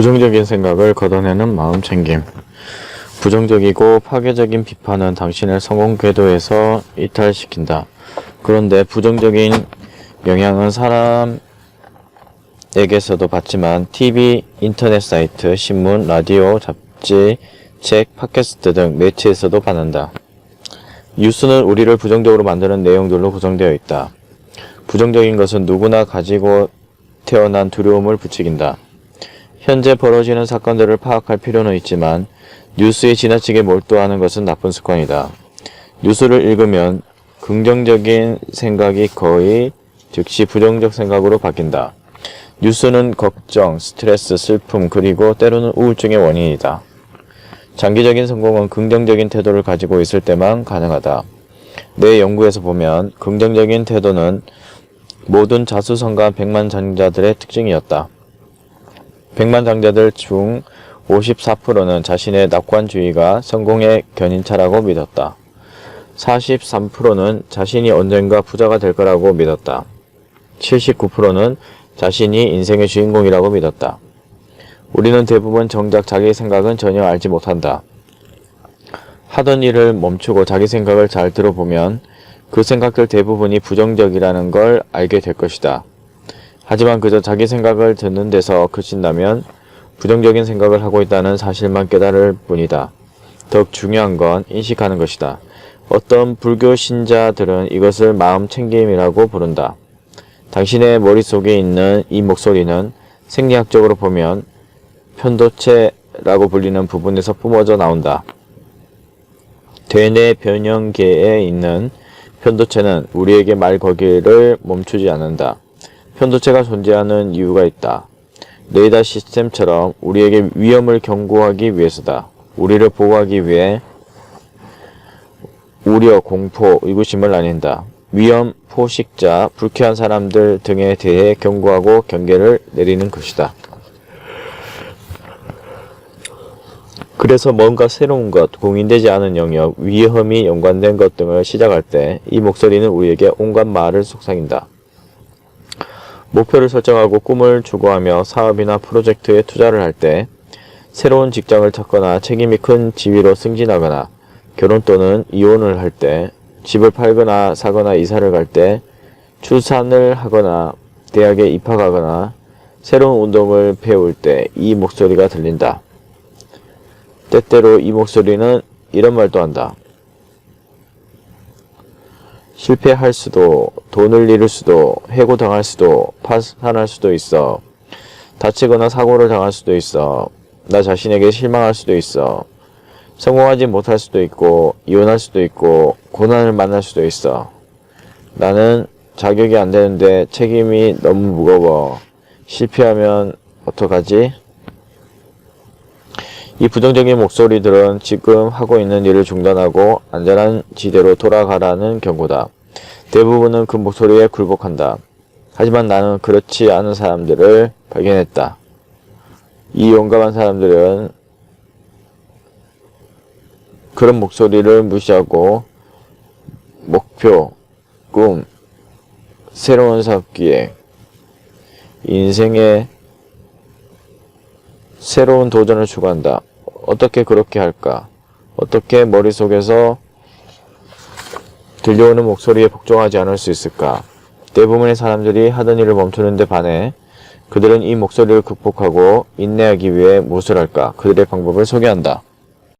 부정적인 생각을 걷어내는 마음 챙김. 부정적이고 파괴적인 비판은 당신을 성공 궤도에서 이탈시킨다. 그런데 부정적인 영향은 사람에게서도 받지만 TV, 인터넷 사이트, 신문, 라디오, 잡지, 책, 팟캐스트 등 매체에서도 받는다. 뉴스는 우리를 부정적으로 만드는 내용들로 구성되어 있다. 부정적인 것은 누구나 가지고 태어난 두려움을 부추긴다. 현재 벌어지는 사건들을 파악할 필요는 있지만 뉴스에 지나치게 몰두하는 것은 나쁜 습관이다. 뉴스를 읽으면 긍정적인 생각이 거의 즉시 부정적 생각으로 바뀐다. 뉴스는 걱정, 스트레스, 슬픔, 그리고 때로는 우울증의 원인이다. 장기적인 성공은 긍정적인 태도를 가지고 있을 때만 가능하다. 내 연구에서 보면 긍정적인 태도는 모든 자수성가 백만장자들의 특징이었다. 백만장자들 중 54%는 자신의 낙관주의가 성공의 견인차라고 믿었다. 43%는 자신이 언젠가 부자가 될 거라고 믿었다. 79%는 자신이 인생의 주인공이라고 믿었다. 우리는 대부분 정작 자기 생각은 전혀 알지 못한다. 하던 일을 멈추고 자기 생각을 잘 들어보면 그 생각들 대부분이 부정적이라는 걸 알게 될 것이다. 하지만 그저 자기 생각을 듣는 데서 그친다면 부정적인 생각을 하고 있다는 사실만 깨달을 뿐이다. 더욱 중요한 건 인식하는 것이다. 어떤 불교 신자들은 이것을 마음 챙김이라고 부른다. 당신의 머릿속에 있는 이 목소리는 생리학적으로 보면 편도체라고 불리는 부분에서 뿜어져 나온다. 대뇌 변형계에 있는 편도체는 우리에게 말 거기를 멈추지 않는다. 편도체가 존재하는 이유가 있다. 레이더 시스템처럼 우리에게 위험을 경고하기 위해서다. 우리를 보호하기 위해 우려, 공포, 의구심을 나뉜다. 위험, 포식자, 불쾌한 사람들 등에 대해 경고하고 경계를 내리는 것이다. 그래서 뭔가 새로운 것, 공인되지 않은 영역, 위험이 연관된 것 등을 시작할 때 이 목소리는 우리에게 온갖 말을 속삭인다. 목표를 설정하고 꿈을 추구하며 사업이나 프로젝트에 투자를 할 때, 새로운 직장을 찾거나 책임이 큰 지위로 승진하거나, 결혼 또는 이혼을 할 때, 집을 팔거나 사거나 이사를 갈 때, 출산을 하거나 대학에 입학하거나 새로운 운동을 배울 때 이 목소리가 들린다. 때때로 이 목소리는 이런 말도 한다. 실패할 수도, 돈을 잃을 수도, 해고당할 수도, 파산할 수도 있어. 다치거나 사고를 당할 수도 있어. 나 자신에게 실망할 수도 있어. 성공하지 못할 수도 있고, 이혼할 수도 있고, 고난을 만날 수도 있어. 나는 자격이 안 되는데 책임이 너무 무거워. 실패하면 어떡하지? 이 부정적인 목소리들은 지금 하고 있는 일을 중단하고 안전한 지대로 돌아가라는 경고다. 대부분은 그 목소리에 굴복한다. 하지만 나는 그렇지 않은 사람들을 발견했다. 이 용감한 사람들은 그런 목소리를 무시하고 목표, 꿈, 새로운 사업 기획, 인생의 새로운 도전을 추구한다. 어떻게 그렇게 할까? 어떻게 머릿속에서 들려오는 목소리에 복종하지 않을 수 있을까? 대부분의 사람들이 하던 일을 멈추는데 반해 그들은 이 목소리를 극복하고 인내하기 위해 무엇을 할까? 그들의 방법을 소개한다.